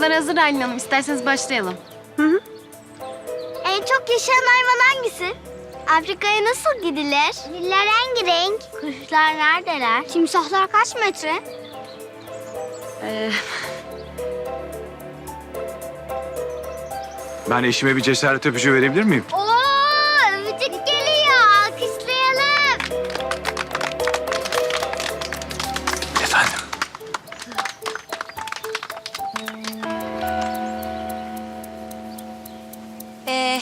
Tabaklar hazır Aylin Hanım. İsterseniz başlayalım. En çok yaşayan hayvan hangisi? Afrika'ya nasıl gidilir? Niller hangi renk? Kuşlar neredeler? Timsahlar kaç metre? Ee, Ben eşime bir cesaret öpücüğü verebilir miyim? Ee,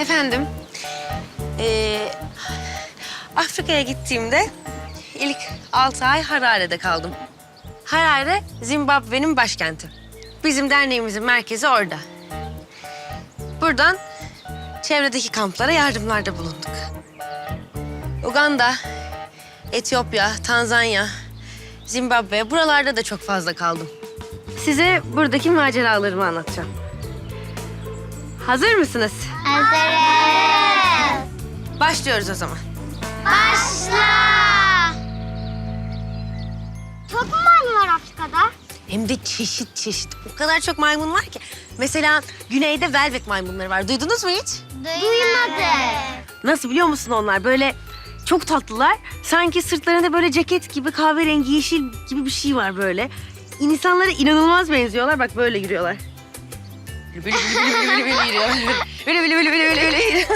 efendim, ee, Afrika'ya gittiğimde ilk altı ay Harare'de kaldım. Harare, Zimbabwe'nin başkenti. Bizim derneğimizin merkezi orada. Buradan çevredeki kamplara yardımlarda bulunduk. Uganda, Etiyopya, Tanzanya, Zimbabwe buralarda da çok fazla kaldım. Size buradaki maceralarımı anlatacağım. Hazır mısınız? Hazırız. Başlıyoruz o zaman. Başla. Çok mu maymun var Afrika'da? Hem de çeşit çeşit. O kadar çok maymun var ki. Mesela güneyde velvet maymunları var. Duydunuz mu hiç? Duymadım. Nasıl biliyor musun onlar? Böyle çok tatlılar. Sanki sırtlarında böyle ceket gibi kahverengi yeşil gibi bir şey var böyle. İnsanlara inanılmaz benziyorlar. Bak böyle yürüyorlar. Böyle böyle böyle böyle böyle yürüyorlar. Böyle böyle böyle böyle böyle böyle.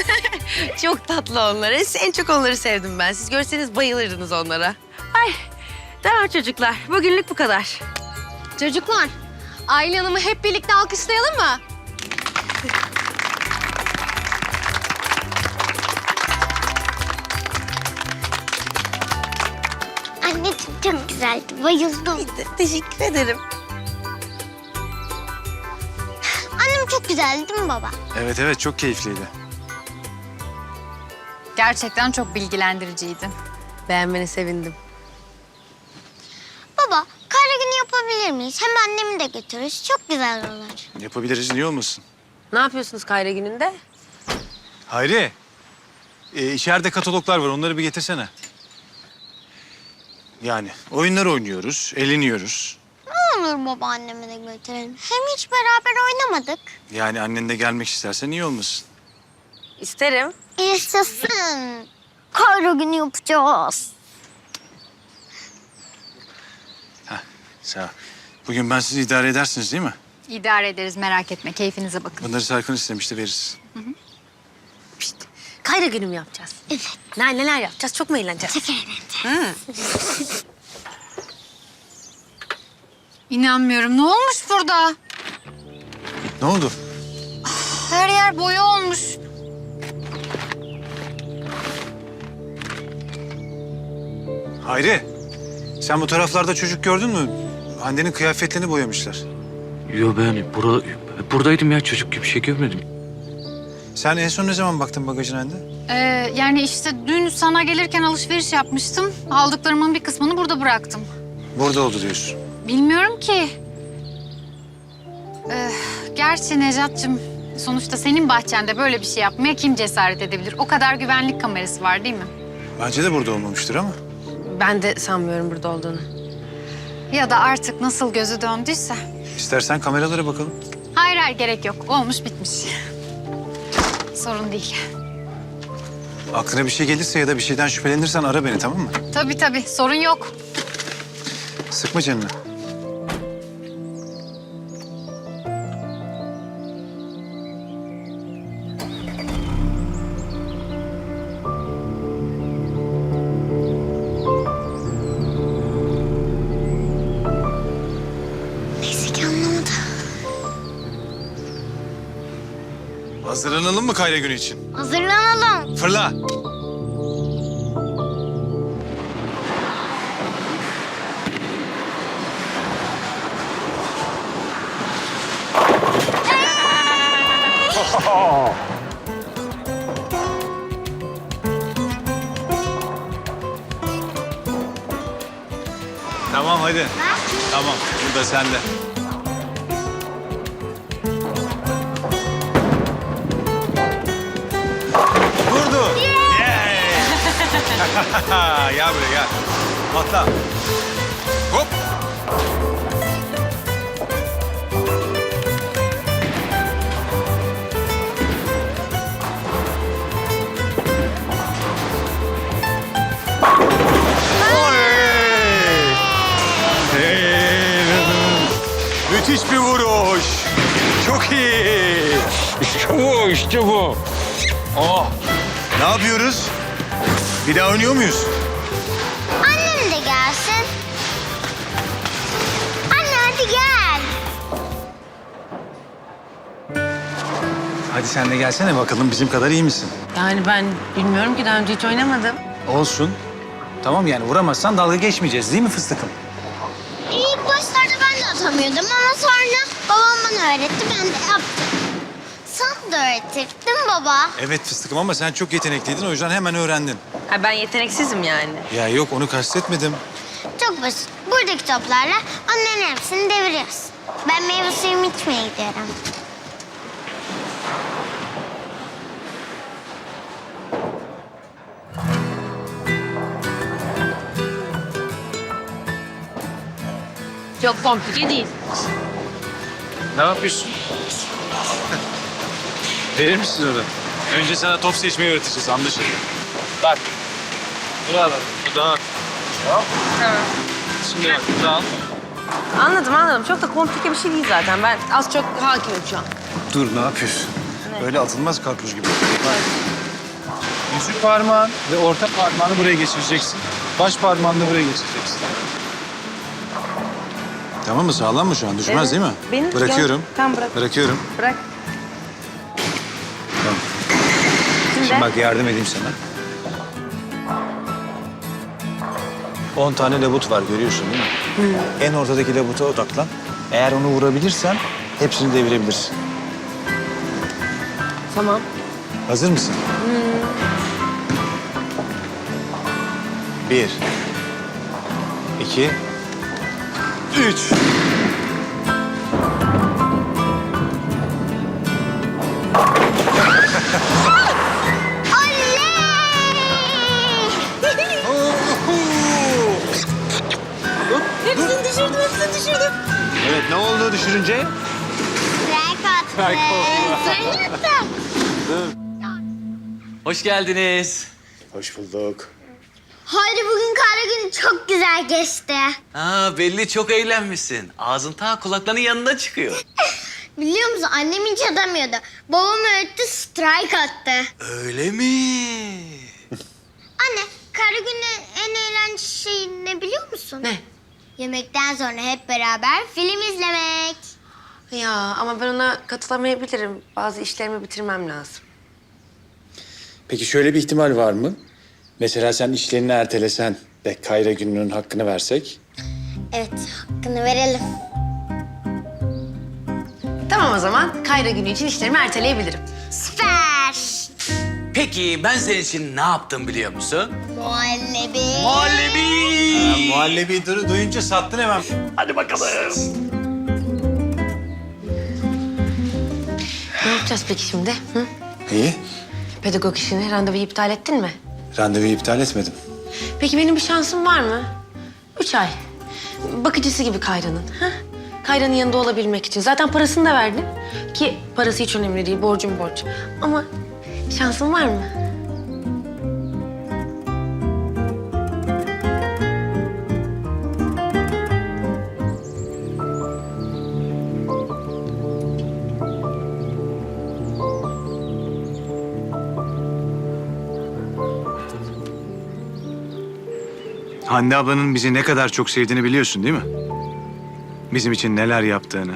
Çok tatlı onlar. En çok onları sevdim ben. Siz görseniz bayılırdınız onlara. Ay tamam çocuklar. Bugünlük bu kadar. çocuklar, Aylin Hanım'ı hep birlikte alkışlayalım mı? Anneciğim çok güzeldi. Bayıldım. Teşekkür ederim. Güzeldi değil mi baba? Evet evet çok keyifliydi. Gerçekten çok bilgilendiriciydi. Beğenmene sevindim. Baba, kara günü yapabilir miyiz? Hem annemi de götürürüz. Çok güzel olur. Yapabiliriz niye olmasın? Ne yapıyorsunuz Kayra gününde? Hayri. E, içeride kataloglar var onları bir getirsene. Yani oyunlar oynuyoruz, eğleniyoruz. Olur baba annemi de götürelim. Hem hiç beraber oynamadık. Yani annen de gelmek isterse niye olmasın? İsterim. Yaşasın. Kara günü yapacağız. Sağ ol. Bugün ben sizi idare edersiniz değil mi? İdare ederiz merak etme. Keyfinize bakın. Bunları Serkan istemişti veririz. Pişt. Kayra günü mü yapacağız? Evet. Neler neler yapacağız? Çok mu eğleneceğiz? Çok eğlenceli. İnanmıyorum. Ne olmuş burada? Ne oldu? Her yer boya olmuş. Hayri. Sen bu taraflarda çocuk gördün mü? Hande'nin kıyafetlerini boyamışlar. Yo ben bura, buradaydım ya çocuk gibi bir şey görmedim. Sen en son ne zaman baktın bagajın Hande? Ee, yani işte dün sana gelirken alışveriş yapmıştım. Aldıklarımın bir kısmını burada bıraktım. Burada oldu diyorsun. Bilmiyorum ki. Ee, gerçi Necat'cığım sonuçta senin bahçende böyle bir şey yapmaya kim cesaret edebilir? O kadar güvenlik kamerası var değil mi? Bence de burada olmamıştır ama. Ben de sanmıyorum burada olduğunu. Ya da artık nasıl gözü döndüyse. İstersen kameralara bakalım. Hayır hayır gerek yok. Olmuş bitmiş. Sorun değil. Aklına bir şey gelirse ya da bir şeyden şüphelenirsen ara beni tamam mı? Tabii tabii sorun yok. Sıkma canını. Hazırlanalım mı Kayra günü için? Hazırlanalım. Fırla. tamam hadi. Tamam, bu da sende. gel buraya gel. Atla. Hop. Müthiş bir vuruş. Çok iyi. İşte bu, işte bu. Oh. Ne yapıyoruz? Bir daha oynuyor muyuz? Annem de gelsin. Anne hadi gel. Hadi sen de gelsene bakalım bizim kadar iyi misin? Yani ben bilmiyorum ki daha önce hiç oynamadım. Olsun. Tamam yani vuramazsan dalga geçmeyeceğiz değil mi fıstıkım? İlk başlarda ben de atamıyordum ama sonra babam bana öğretti ben de yaptım. Da öğretir değil mi baba? Evet fıstıkım ama sen çok yetenekliydin o yüzden hemen öğrendin. Ha, ben yeteneksizim yani. Ya yok onu kastetmedim. Çok basit. Buradaki toplarla onların hepsini deviriyoruz. Ben meyve suyumu içmeye gidiyorum. Çok komplike değil. Ne yapıyorsun? Verir misin onu? Önce sana top seçmeyi öğreteceğiz anlaşıldı. Bak. Bunu al. Bu da al. Tamam. Şimdi bak bu da al. Anladım anladım. Çok da komplike bir şey değil zaten. Ben az çok hakimim şu an. Dur ne yapıyorsun? Öyle atılmaz karpuz gibi. Yüzük parmağın ve orta parmağını buraya geçireceksin. Baş parmağını da buraya geçireceksin. Tamam mı? Sağlam mı şu an? Düşmez Evet. değil mi? Benim- Bırakıyorum. Tamam, bırak. Bırakıyorum. Bırak. Şimdi, bak yardım edeyim sana. 10 tane labut var görüyorsun değil mi? En ortadaki labuta odaklan. Eğer onu vurabilirsen hepsini devirebilirsin. Tamam. Hazır mısın? Bir. iki, Üç. Oldu. Strike attı. Hoş geldiniz. Hoş bulduk. Haydi bugün kara günü çok güzel geçti. Aa belli çok eğlenmişsin. Ağzın ta kulaklarının yanında çıkıyor. Biliyor musun annem hiç atamıyordu. Babam öğretti strike attı. Öyle mi? Anne kara günü en eğlenceli şey ne biliyor musun? Ne? Yemekten sonra hep beraber film izlemek. Ya ama ben ona katılamayabilirim. Bazı işlerimi bitirmem lazım. Peki şöyle bir ihtimal var mı? Mesela sen işlerini ertelesen ve Kayra gününün hakkını versek? Evet hakkını verelim. Tamam o zaman Kayra günü için işlerimi erteleyebilirim. Peki ben senin için ne yaptım biliyor musun? Muhallebi. Muhallebi. Muhallebi dur- duyunca sattın hemen. Hadi bakalım. Ne yapacağız peki şimdi? Hı? İyi. Pedagog işini, randevuyu iptal ettin mi? Randevuyu iptal etmedim. Peki benim bir şansım var mı? Üç ay. Bakıcısı gibi Kayra'nın. ha? Kayra'nın yanında olabilmek için. Zaten parasını da verdim. Ki parası hiç önemli değil. Borcum borç. Ama şansım var mı? Hande ablanın bizi ne kadar çok sevdiğini biliyorsun değil mi? Bizim için neler yaptığını.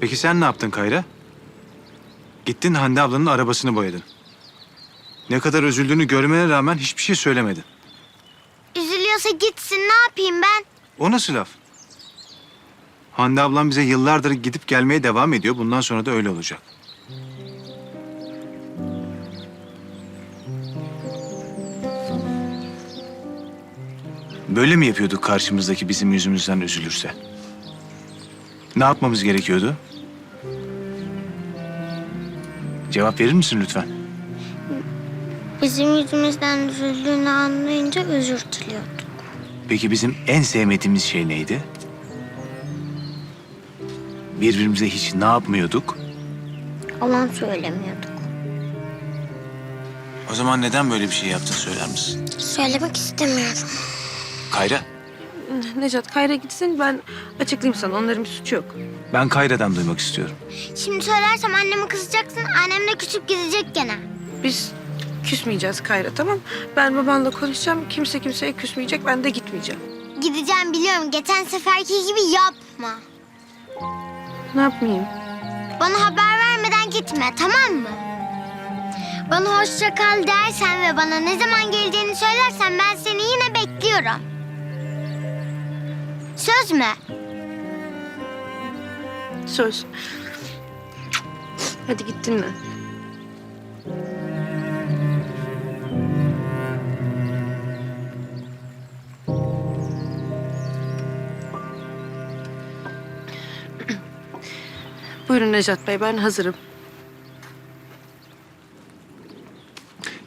Peki sen ne yaptın Kayra? Gittin Hande ablanın arabasını boyadın. Ne kadar üzüldüğünü görmene rağmen hiçbir şey söylemedin. Üzülüyorsa gitsin ne yapayım ben? O nasıl laf? Hande ablam bize yıllardır gidip gelmeye devam ediyor. Bundan sonra da öyle olacak. Böyle mi yapıyorduk karşımızdaki bizim yüzümüzden üzülürse? Ne yapmamız gerekiyordu? Cevap verir misin lütfen? Bizim yüzümüzden üzüldüğünü anlayınca özür diliyorduk. Peki bizim en sevmediğimiz şey neydi? Birbirimize hiç ne yapmıyorduk? Yalan söylemiyorduk. O zaman neden böyle bir şey yaptın söyler misin? Söylemek istemiyorum. Kayra, Necat Kayra gitsin ben açıklayayım sana. Onların bir suçu yok. Ben Kayra'dan duymak istiyorum. Şimdi söylersem anneme kızacaksın. Annem de küçük gidecek gene. Biz küsmeyeceğiz Kayra tamam. Ben babanla konuşacağım. Kimse kimseye küsmeyecek. Ben de gitmeyeceğim. Gideceğim biliyorum. Geçen seferki gibi yapma. Ne yapmayayım? Bana haber vermeden gitme tamam mı? Bana hoşça kal dersen ve bana ne zaman geleceğini söylersen ben seni yine bekliyorum. Söz mü? Söz. Hadi git dinle. Buyurun Necat Bey, ben hazırım.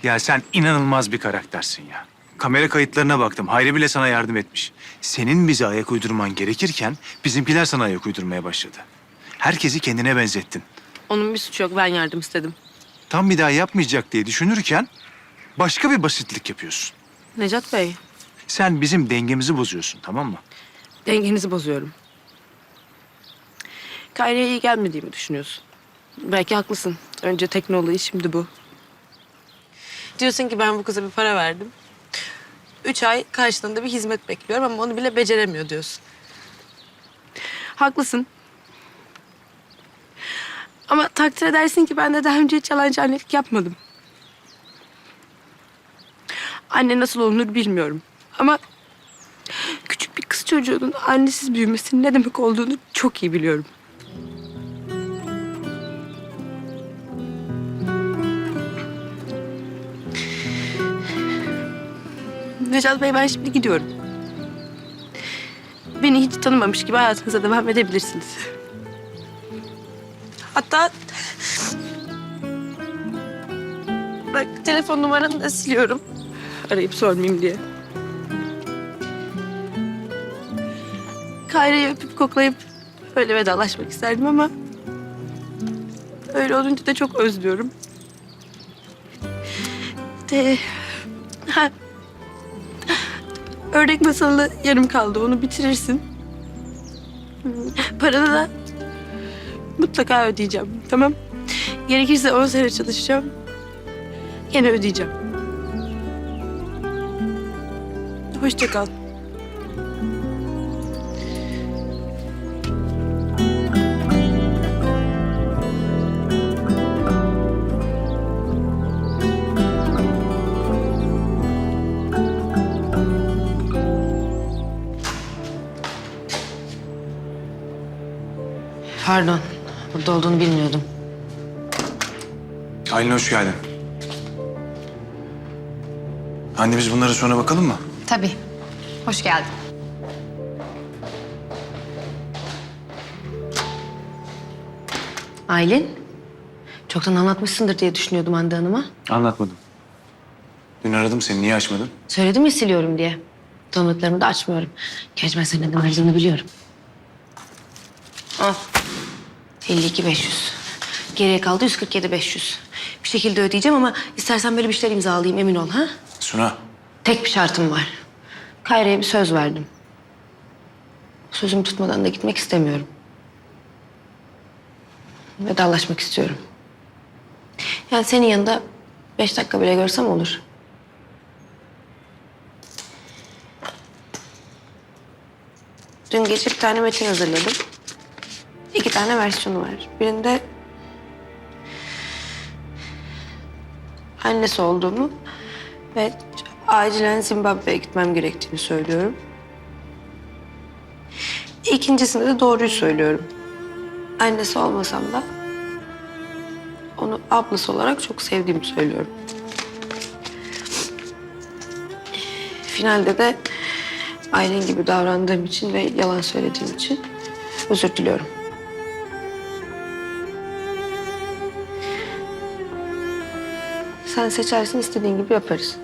Ya sen inanılmaz bir karaktersin ya. Kamera kayıtlarına baktım. Hayri bile sana yardım etmiş. Senin bize ayak uydurman gerekirken bizimkiler sana ayak uydurmaya başladı. Herkesi kendine benzettin. Onun bir suçu yok, ben yardım istedim. Tam bir daha yapmayacak diye düşünürken başka bir basitlik yapıyorsun. Necat Bey, Sen bizim dengemizi bozuyorsun tamam mı? dengenizi bozuyorum. Kayra'ya iyi gelmediğimi düşünüyorsun. Belki haklısın. Önce tekne olayı, şimdi bu. Diyorsun ki ben bu kıza bir para verdim. Üç ay karşılığında bir hizmet bekliyorum ama onu bile beceremiyor diyorsun. Haklısın. Ama takdir edersin ki ben de daha önce hiç yalancı annelik yapmadım. Anne nasıl olunur bilmiyorum. Ama küçük bir kız çocuğunun annesiz büyümesinin ne demek olduğunu çok iyi biliyorum. Necat Bey ben şimdi gidiyorum. Beni hiç tanımamış gibi hayatınıza devam edebilirsiniz. Hatta... Bak telefon numaranı da siliyorum. Arayıp sormayayım diye. Kayra'yı öpüp koklayıp öyle vedalaşmak isterdim ama... Öyle olunca da çok özlüyorum. De... Ördek masalı yarım kaldı. Onu bitirirsin. Paranı da mutlaka ödeyeceğim. Tamam? Gerekirse 10 sene çalışacağım. Gene ödeyeceğim. Hoşça kal. Pardon. Burada olduğunu bilmiyordum. Aylin hoş geldin. Anne biz bunlara sonra bakalım mı? Tabii. Hoş geldin. Aylin. Çoktan anlatmışsındır diye düşünüyordum Hande Hanım'a. Anlatmadım. Dün aradım seni niye açmadın? Söyledim ya siliyorum diye. Tanıdıklarımı da açmıyorum. Gerçi ben senin neden aradığını biliyorum. Al. 52 500. Geriye kaldı 147 500. Bir şekilde ödeyeceğim ama istersen böyle bir şeyler imzalayayım emin ol ha. Suna Tek bir şartım var. Kayra'ya bir söz verdim. Sözümü tutmadan da gitmek istemiyorum. Vedalaşmak istiyorum. Yani senin yanında beş dakika bile görsem olur. Dün gece bir tane metin hazırladım. İki tane versiyonu var. Birinde annesi olduğumu ve acilen Zimbabwe'ye gitmem gerektiğini söylüyorum. İkincisinde de doğruyu söylüyorum. Annesi olmasam da onu ablası olarak çok sevdiğimi söylüyorum. Finalde de ailen gibi davrandığım için ve yalan söylediğim için özür diliyorum. Sen seçersin istediğin gibi yaparız.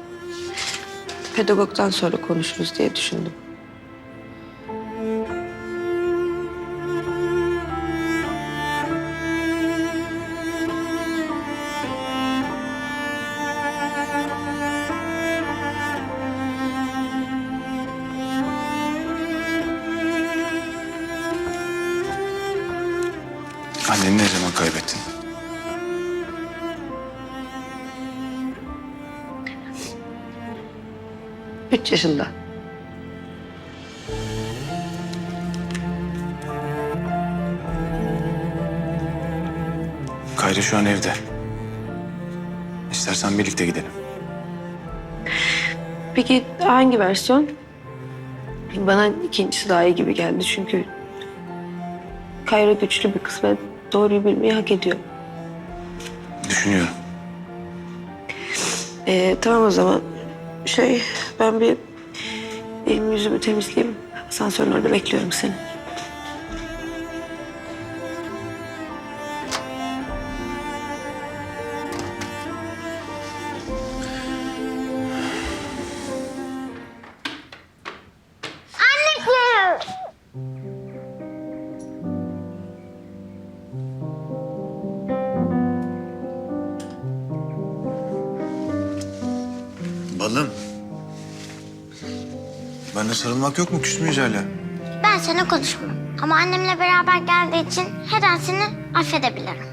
Pedagogdan sonra konuşuruz diye düşündüm. 43 yaşında. Kayra şu an evde. İstersen birlikte gidelim. Peki hangi versiyon? Bana ikincisi daha iyi gibi geldi çünkü... Kayra güçlü bir kız ve doğruyu bilmeyi hak ediyor. Düşünüyorum. Ee, tamam o zaman. Şey, ben bir elimi yüzümü temizleyeyim. Asansörün orada bekliyorum seni. Bana sarılmak yok mu? Küs müyüz hala? Ben sana konuşmam. Ama annemle beraber geldiği için her an seni affedebilirim.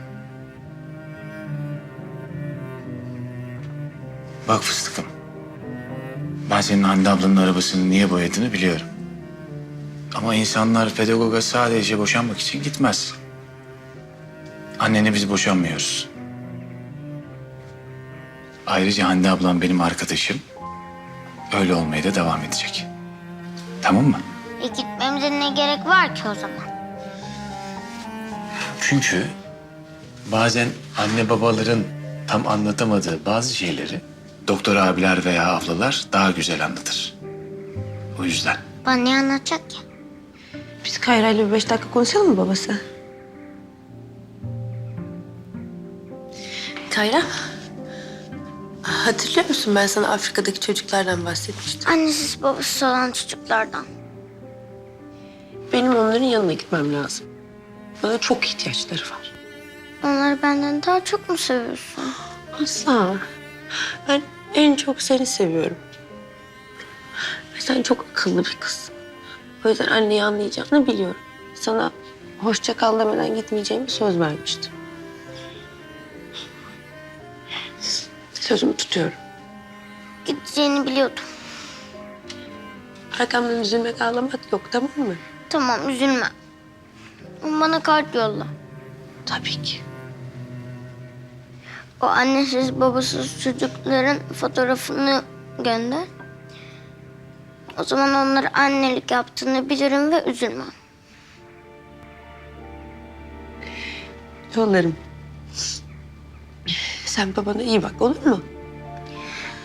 Bak fıstıkım. Ben senin Hande ablanın arabasını niye boyadığını biliyorum. Ama insanlar pedagoga sadece boşanmak için gitmez. Annene biz boşanmıyoruz. Ayrıca Hande ablam benim arkadaşım. Öyle olmaya da devam edecek. Tamam mı? E gitmemize ne gerek var ki o zaman? Çünkü bazen anne babaların tam anlatamadığı bazı şeyleri doktor abiler veya ablalar daha güzel anlatır. O yüzden. Bana ne anlatacak ki? Biz Kayra ile bir beş dakika konuşalım mı babası? Kayra. Hatırlıyor musun ben sana Afrika'daki çocuklardan bahsetmiştim. Annesiz babasız olan çocuklardan. Benim onların yanına gitmem lazım. Bana çok ihtiyaçları var. Onları benden daha çok mu seviyorsun? Asla. Ben en çok seni seviyorum. Ve sen çok akıllı bir kızsın. O yüzden anneyi anlayacağını biliyorum. Sana hoşça kal demeden gitmeyeceğimi söz vermiştim. Sözümü tutuyorum. Gideceğini biliyordum. Arkamdan üzülmek, ağlamak yok tamam mı? Tamam üzülme. Ama Bana kart yolla. Tabii ki. O annesiz babasız çocukların fotoğrafını gönder. O zaman onlara annelik yaptığını bilirim ve üzülmem. Yollarım. Sen babana iyi bak olur mu?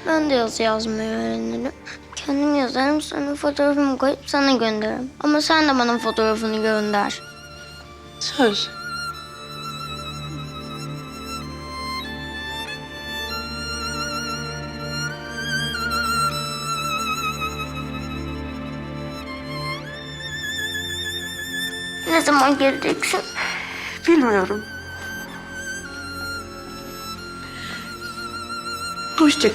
Ben de yazı yazmayı öğrenirim. Kendim yazarım sonra fotoğrafımı koyup sana gönderirim. Ama sen de bana fotoğrafını gönder. Söz. Ne zaman geleceksin? Bilmiyorum. Hoşça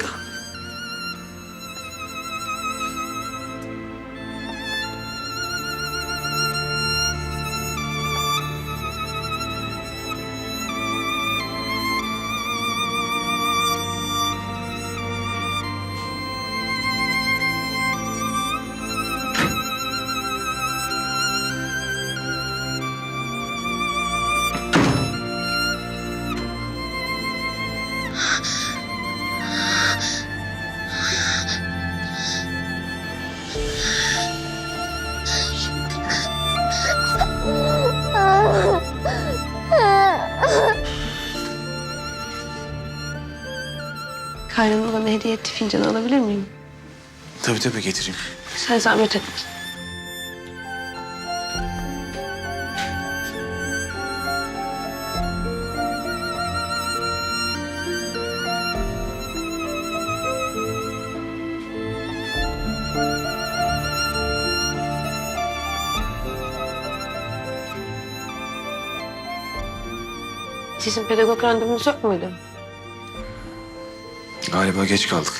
kal. Kayra'nın bana hediye ettiği fincanı alabilir miyim? Tabii tabii getireyim. Sen zahmet etme. Sizin pedagog randevunuz yok muydu? Galiba geç kaldık.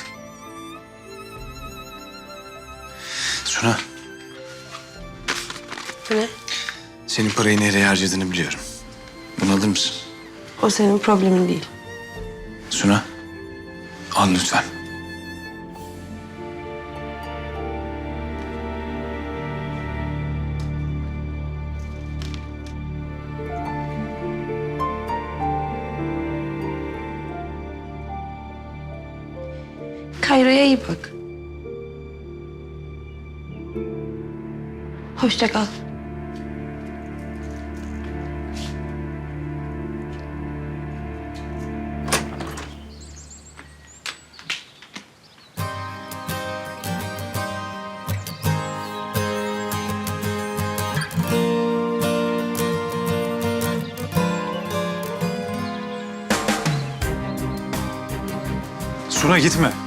Suna, Bu ne? senin parayı nereye harcadığını biliyorum. Bunu alır mısın? O senin problemin değil. Suna, al lütfen. Hoşça kal. Suna gitme.